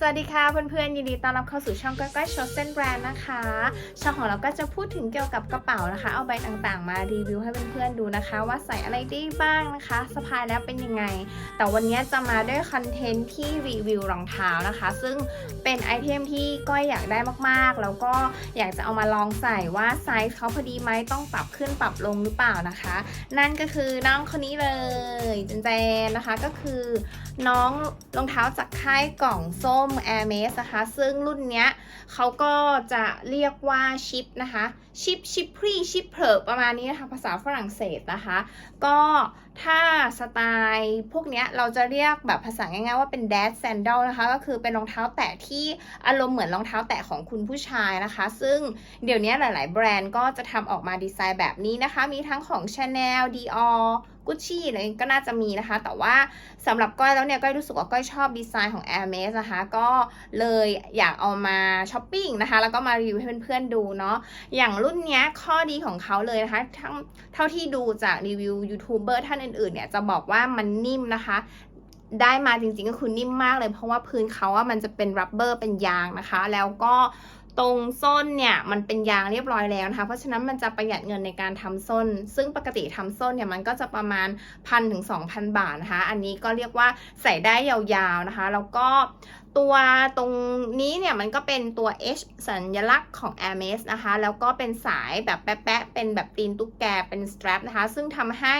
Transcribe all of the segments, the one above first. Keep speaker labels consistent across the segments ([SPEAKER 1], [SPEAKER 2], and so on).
[SPEAKER 1] สวัสดีค่ะเพื่อนๆยินดีต้อนรับเข้าสู่ช่องก้อยก้อยโชว์เส้นแบรนด์นะคะ ช่องของเราก็จะพูดถึงเกี่ยวกับกระเป๋านะคะ เอาใบต่างๆ มารีวิวให้เพื่อนๆดูนะคะ ว่าใส่อะไรได้บ้างนะคะสะพายแล้วเป็นยังไง แต่วันนี้จะมาด้วยคอนเทนต์ที่รีวิวรองเท้านะคะ ซึ่งเป็นไอเทมที่ก้อยอยากได้มากๆ แล้วก็อยากจะเอามาลองใส่ว่าไซส์เขาพอดีไหมต้องปรับขึ้นปรับลงหรือเปล่านะคะ นั่นก็คือน้องคนนี้เลยเจนเจนนะคะก็คือน้องรองเท้าจากค่ายกล่องส้ม Air m a s นะคะ ซึ่งรุ่นเนี้ยเขาก็จะเรียกว่าชิปนะคะ ชิปชิปพรีชิปเพลประมาณนี้นะคะภาษาฝรั่งเศสนะคะ ก็ถ้าสไตล์พวกเนี้ยเราจะเรียกแบบภาษาง่ายๆว่าเป็น dad sandal นะคะ ก็คือเป็นรองเท้าแตะที่อารมณ์เหมือนรองเท้าแตะของคุณผู้ชายนะคะ ซึ่งเดี๋ยวนี้หลาย ๆ แบรนด์ก็จะทำออกมาดีไซน์แบบนี้นะคะ มีทั้งของ Chanel Dior กุชชี่อะไรก็น่าจะมีนะคะ แต่ว่าสำหรับก้อยแล้วเนี่ยก้อยรู้สึกว่าก้อยชอบดีไซน์ของ Air m a s นะคะ ก็เลยอยากเอามาช้อปปิ้งนะคะ แล้วก็มารีวิวให้เพื่อนๆดูเนาะอย่างรุ่นเนี้ยข้อดีของเขาเลยนะคะทั้งเท่าที่ดูจากรีวิวยูทูบเบอร์ท่านอื่นๆเนี่ยจะบอกว่ามันนิ่มนะคะ ได้มาจริงๆก็คือนิ่มมากเลยเพราะว่าพื้นเขาว่ามันจะเป็นรับเบอร์เป็นยางนะคะ แล้วก็ ตรงส้นเนี่ยมันเป็นยางเรียบร้อยแล้วนะคะ เพราะฉะนั้นมันจะประหยัดเงินในการทำส้น ซึ่งปกติทำส้นเนี่ยมันก็จะประมาณพันถึงสองพันบาทนะคะ อันนี้ก็เรียกว่าใส่ได้ยาวๆนะคะ แล้วก็ตัวตรงนี้เนี่ยมันก็เป็นตัว H สัญลักษณ์ของ Air m a s นะคะ แล้วก็เป็นสายแบบแป๊ะๆเป็นแบบตีนตุ๊กแกเป็น strap นะคะ ซึ่งทำให้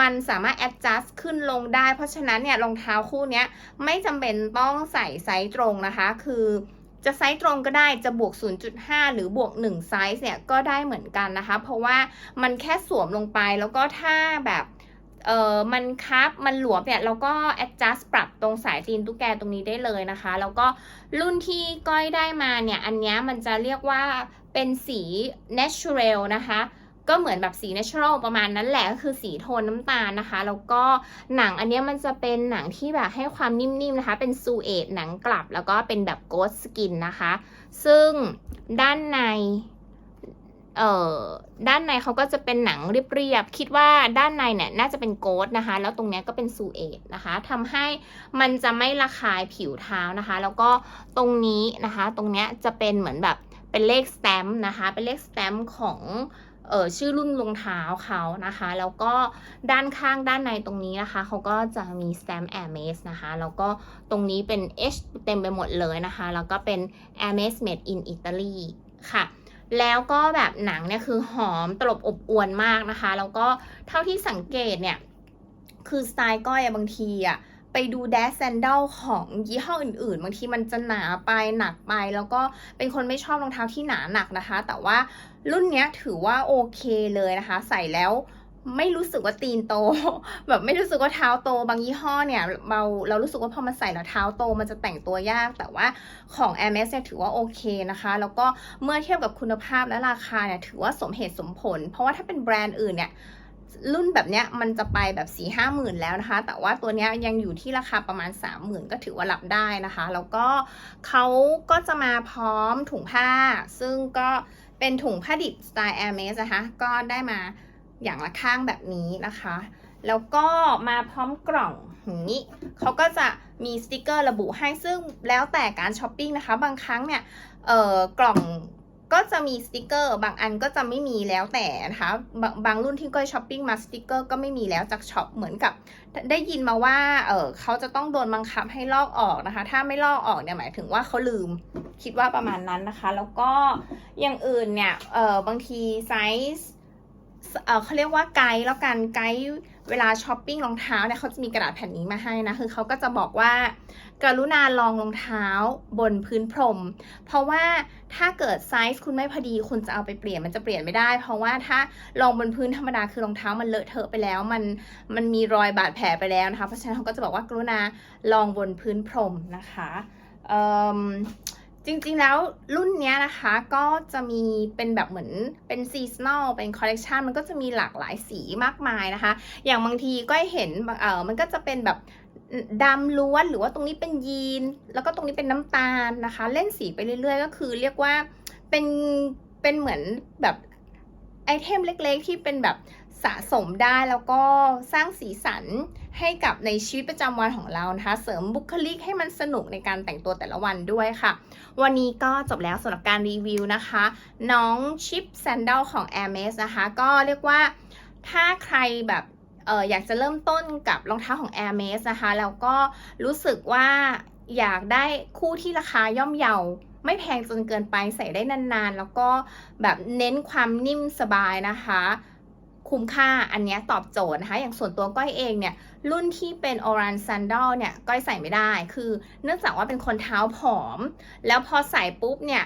[SPEAKER 1] มันสามารถ adjust ขึ้นลงได้ เพราะฉะนั้นเนี่ยรองเท้าคู่นี้ไม่จำเป็นต้องใส่ไซส์ตรงนะคะ คือ จะไซส์ตรงก็ได้จะบวก 0.5 หรือบวก1ไซส์เนี่ยก็ได้เหมือนกันนะคะ เพราะว่ามันแค่สวมลงไปแล้วก็ถ้าแบบเออมันคับ มันหลวมเนี่ย เราก็ adjust ปรับตรงสายตีนตุ๊กแกตรงนี้ได้เลยนะคะ แล้วก็รุ่นที่ก้อยได้มาเนี่ย อันนี้มันจะเรียกว่าเป็นสี natural นะคะ ก็เหมือนแบบสี natural ประมาณนั้นแหละก็คือสีโทนน้ำตาลนะคะ แล้วก็หนังอันนี้มันจะเป็นหนังที่แบบให้ความนิ่มๆนะคะ เป็นซูเอตหนังกลับ แล้วก็เป็นแบบ ghost skin นะคะ ซึ่งด้านในเอ่อด้านในเขาก็จะเป็นหนังเรียบๆคิดว่าด้านในเนี่ยน่าจะเป็นโกดนะคะ แล้วตรงเนี้ยก็เป็นซูเอตนะคะทำให้มันจะไม่ระคายผิวเท้านะคะ แล้วก็ตรงนี้นะคะ ตรงเนี้ยจะเป็นเหมือนแบบเป็นเลขสแตมป์นะคะ เป็นเลขสแตมป์ของ เออชื่อรุ่นรองเท้าเขานะคะ แล้วก็ด้านข้างด้านในตรงนี้นะคะเขาก็จะมีสแตมป์ Air m a นะคะ แล้วก็ตรงนี้เป็น H เต็มไปหมดเลยนะคะ แล้วก็เป็น Air m a s made in Italy ค่ะ แล้วก็แบบหนังเนี่ยคือหอมตลบอบอวนมากนะคะ แล้วก็เท่าที่สังเกตเนี่ย คือสไตล์ก้อยบางทีอะ ไปดูแดสแซนดัลของยี่ห้ออื่นๆ บางทีมันจะหนาไปหนักไป แล้วก็เป็นคนไม่ชอบรองเท้าที่หนาหนักนะคะ แต่ว่ารุ่นเนี้ยถือว่าโอเคเลยนะคะ ใส่แล้วไม่รู้สึกว่าตีนโต แบบไม่รู้สึกว่าเท้าโต บางยี่ห้อเนี่ยเราเรารู้สึกว่าพอมันใส่แล้วเท้าโต มันจะแต่งตัวยาก แต่ว่าของ Air m a s เนี่ยถือว่าโอเคนะคะ แล้วก็เมื่อเทียบกับคุณภาพและราคาเนี่ยถือว่าสมเหตุสมผล เพราะว่าถ้าเป็นแบรนด์อื่นเนี่ย รุ่นแบบเนี้ยมันจะไปแบบ4ี่ห้าหมื่นแล้วนะคะ แต่ว่าตัวเนี้ยยังอยู่ที่ราคาประมาณ 3 0,000 ก็ถือว่ารับได้นะคะ แล้วก็เขาก็จะมาพร้อมถุงผ้า ซึ่งก็เป็นถุงผ้าดิบสไตล์ Air m a s นะคะ ก็ได้มาอย่างละข้างแบบนี้นะคะ แล้วก็มาพร้อมกล่องอย่างนี้เขาก็จะมีสติกเกอร์ระบุให้ซึ่งแล้วแต่การช้อปปิ้งนะคะ บางครั้งเนี่ยเอ่อกล่อง ก็จะมีสติกเกอร์บางอันก็จะไม่มีแล้วแต่นะคะบางบางรุ่นที่ก้อยช้อปปิ้งมาสติกเกอร์ก็ไม่มีแล้วจากช็อปเหมือนกับ ได้ยินมาว่าเออเขาจะต้องโดนบังคับให้ลอกออกนะคะ ถ้าไม่ลอกออกเนี่ยหมายถึงว่าเขาลืมคิดว่าประมาณนั้นนะคะ แล้วก็อย่างอื่นเนี่ยเออบางทีไซส์ เขาเรียกว่าไกด์แล้วกันไกด์เวลาช้อปปิ้งรองเท้าเนี่ยเขาจะมีกระดาษแผ่นนี้มาให้นะ คือเขาก็จะบอกว่ากรุณาลองรองเท้าบนพื้นพรม เพราะว่าถ้าเกิดไซส์คุณไม่พอดีคุณจะเอาไปเปลี่ยนมันจะเปลี่ยนไม่ได้ เพราะว่าถ้าลองบนพื้นธรรมดาคือรองเท้ามันเลอะเทอะไปแล้ว มันมันมีรอยบาดแผลไปแล้วนะคะเพราะฉะนั้นเขาก็จะบอกว่ากรุณาลองบนพื้นพรมนะคะเอิ่ม จริงๆแล้วรุ่นเนี้ยนะคะก็จะมีเป็นแบบเหมือนเป็นซีซันอลเป็นคอลเลกชันมันก็จะมีหลากหลายสีมากมายนะคะ อย่างบางทีก็เห็นเออมันก็จะเป็นแบบดำล้วนหรือว่าตรงนี้เป็นยีน แล้วก็ตรงนี้เป็นน้ำตาลนะคะ เล่นสีไปเรื่อยๆ ก็คือเรียกว่าเป็นเป็นเหมือนแบบไอเทมเล็กๆ ที่เป็นแบบ สะสมได้แล้วก็สร้างสีสันให้กับในชีวิตประจำวันของเรานะคะ เสริมบุคลิกให้มันสนุกในการแต่งตัวแต่ละวันด้วยค่ะ วันนี้ก็จบแล้วสำหรับการรีวิวนะคะ น้องชิปแซนดลของ Air m e s นะคะ ก็เรียกว่าถ้าใครแบบเอออยากจะเริ่มต้นกับรองเท้าของ Air m e s นะคะ แล้วก็รู้สึกว่าอยากได้คู่ที่ราคาย่อมเยาไม่แพงจนเกินไปใส่ได้นานๆ แล้วก็แบบเน้นความนิ่มสบายนะคะ คุ้มค่าอันนี้ตอบโจทย์นะคะ อย่างส่วนตัวก้อยเองเนี่ย รุ่นที่เป็น Oran Sandal เนี่ย ก้อยใส่ไม่ได้ คือเนื่องจากว่าเป็นคนเท้าผอม แล้วพอใส่ปุ๊บเนี่ย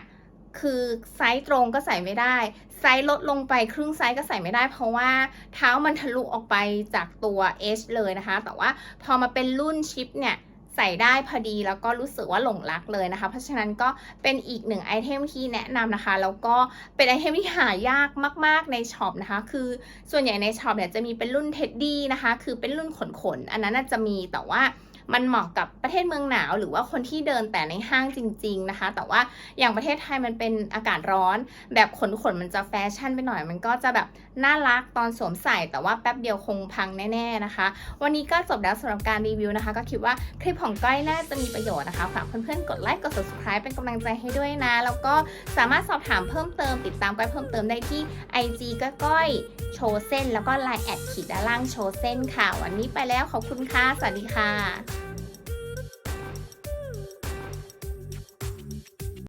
[SPEAKER 1] คือไซส์ตรงก็ใส่ไม่ได้ ไซส์ลดลงไปครึ่งไซส์ก็ใส่ไม่ได้ เพราะว่าเท้ามันทะลุออกไปจากตัว H เลยนะคะ แต่ว่าพอมาเป็นรุ่นชิปเนี่ย ใส่ได้พอดีแล้วก็รู้สึกว่าหลงรักเลยนะคะ เพราะฉะนั้นก็เป็นอีกหนึ่งไอเทมที่แนะนำนะคะ แล้วก็เป็นไอเทมที่หายากมาก ๆในช็อปนะคะ คือส่วนใหญ่ในช็อปเนี่ยจะมีเป็นรุ่นเท็ดดี้นะคะ คือเป็นรุ่นขนๆ อันนั้นน่าจะมีแต่ว่า มันเหมาะกับประเทศเมืองหนาว หรือว่าคนที่เดินแต่ในห้างจริง ๆนะคะ แต่ว่าอย่างประเทศไทยมันเป็นอากาศร้อน แบบขนๆมันจะแฟชั่นไปหน่อย มันก็จะแบบน่ารักตอนสวมใส่แต่ว่าแป๊บเดียวคงพังแน่ๆนะคะ วันนี้ก็จบแล้วสำหรับการรีวิวนะคะ ก็คิดว่าคลิปของก้อยน่าจะมีประโยชน์นะคะฝากเพื่อนๆกดไลค์กด subscribe เป็นกำลังใจให้ด้วยนะ แล้วก็สามารถสอบถามเพิ่มเติมติดตามก้อยเพิ่มเติมได้ที่ IG ก็ก้อยโชว์เส้น แล้วก็ Line แอดขีดด้านล่างโชว์เส้นค่ะ วันนี้ไปแล้วขอบคุณค่ะ สวัสดีค่ะ